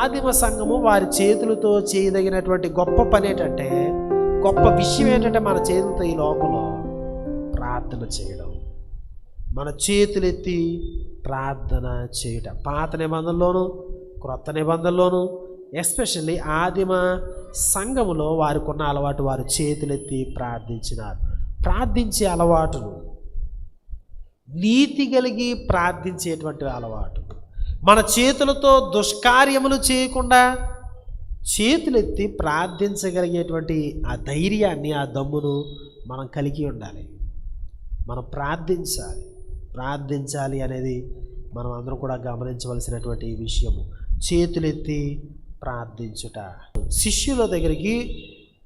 ఆదిమ సంఘము వారి చేతులతో చేయదగినటువంటి గొప్ప పని ఏంటంటే గొప్ప విషయం ఏంటంటే మన చేతులతో ఈ లోపల ప్రార్థన చేయడం. మన చేతులెత్తి ప్రార్థన చేయటం. పాత నిబంధనలోను క్రొత్త నిబంధనలోను ఎస్పెషల్లీ ఆదిమ సంఘములో వారికి ఉన్న అలవాటు వారు చేతులెత్తి ప్రార్థించినారు. ప్రార్థించే అలవాటును నీతి కలిగి ప్రార్థించేటువంటి అలవాటు. మన చేతులతో దుష్కార్యములు చేయకుండా చేతులెత్తి ప్రార్థించగలిగేటువంటి ఆ ధైర్యాన్ని ఆ దమ్మును మనం కలిగి ఉండాలి. మనం ప్రార్థించాలి. ప్రార్థించాలి అనేది మనం అందరం కూడా గమనించవలసినటువంటి విషయము. చేతులెత్తి ప్రార్థించుట. శిష్యుల దగ్గరికి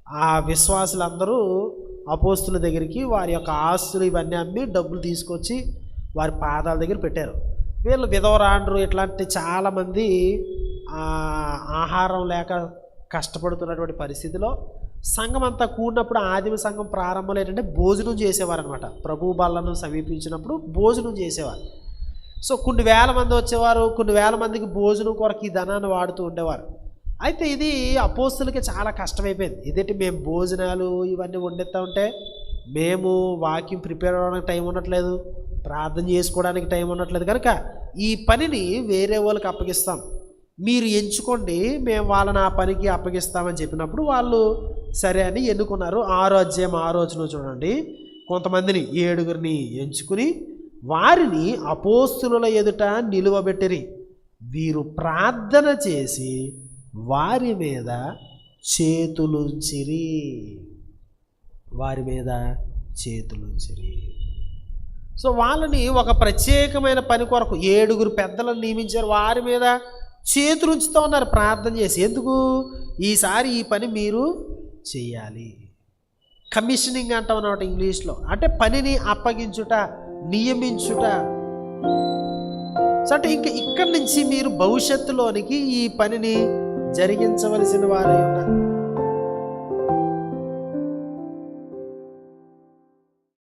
ఆ విశ్వాసులందరూ అపోస్తుల దగ్గరికి వారి యొక్క ఆస్తులు ఇవన్నీ అమ్మి డబ్బులు తీసుకొచ్చి వారి పాదాల దగ్గర పెట్టారు. వీళ్ళు విధవరాండ్రు ఇట్లాంటి చాలామంది ఆహారం లేక కష్టపడుతున్నటువంటి పరిస్థితిలో సంఘం అంతా కూడినప్పుడు ఆదిమ సంఘం ప్రారంభంలో ఏంటంటే భోజనం చేసేవారు అనమాట ప్రభు బాలను సమీపించినప్పుడు భోజనం చేసేవారు. సో కొన్ని వేల మంది వచ్చేవారు కొన్ని వేల మందికి భోజనం కొరకు ఈ ధనాన్ని వాడుతూ ఉండేవారు. అయితే ఇది అపోస్తులకి చాలా కష్టమైపోయింది. ఇదేంటి మేము భోజనాలు ఇవన్నీ వండిస్తూ ఉంటే మేము వాకింగ్ ప్రిపేర్ అవ్వడానికి టైం ఉండట్లేదు ప్రార్థన చేసుకోవడానికి టైం ఉండట్లేదు కనుక ఈ పనిని వేరే వాళ్ళకి అప్పగిస్తాం. మీరు ఎంచుకోండి మేము వాళ్ళని ఆ పనికి అప్పగిస్తామని చెప్పినప్పుడు వాళ్ళు సరే అని ఎన్నుకున్నారు. ఆరో అధ్యాయం ఆ రోజున చూడండి. కొంతమందిని ఏడుగురిని ఎంచుకుని వారిని అపోస్తుల ఎదుట నిలువబెట్టిరి. వీరు ప్రార్థన చేసి వారి మీద చేతులుంచిరి. వారి మీద చేతులుంచిరి. సో వాళ్ళని ఒక ప్రత్యేకమైన పని కొరకు ఏడుగురు పెద్దలను నియమించారు. వారి మీద చేతులు ఉంచుతూ ఉన్నారు. ప్రార్థన చేసి ఎందుకు? ఈసారి ఈ పని మీరు చేయాలి. కమిషనింగ్ అంటాం అన్నమాట ఇంగ్లీష్లో. అంటే పనిని అప్పగించుట నియమించుట. సో అంటే ఇంక ఇక్కడి నుంచి మీరు భవిష్యత్తులోనికి ఈ పనిని జరిగించవలసిన వారే ఉన్నారు.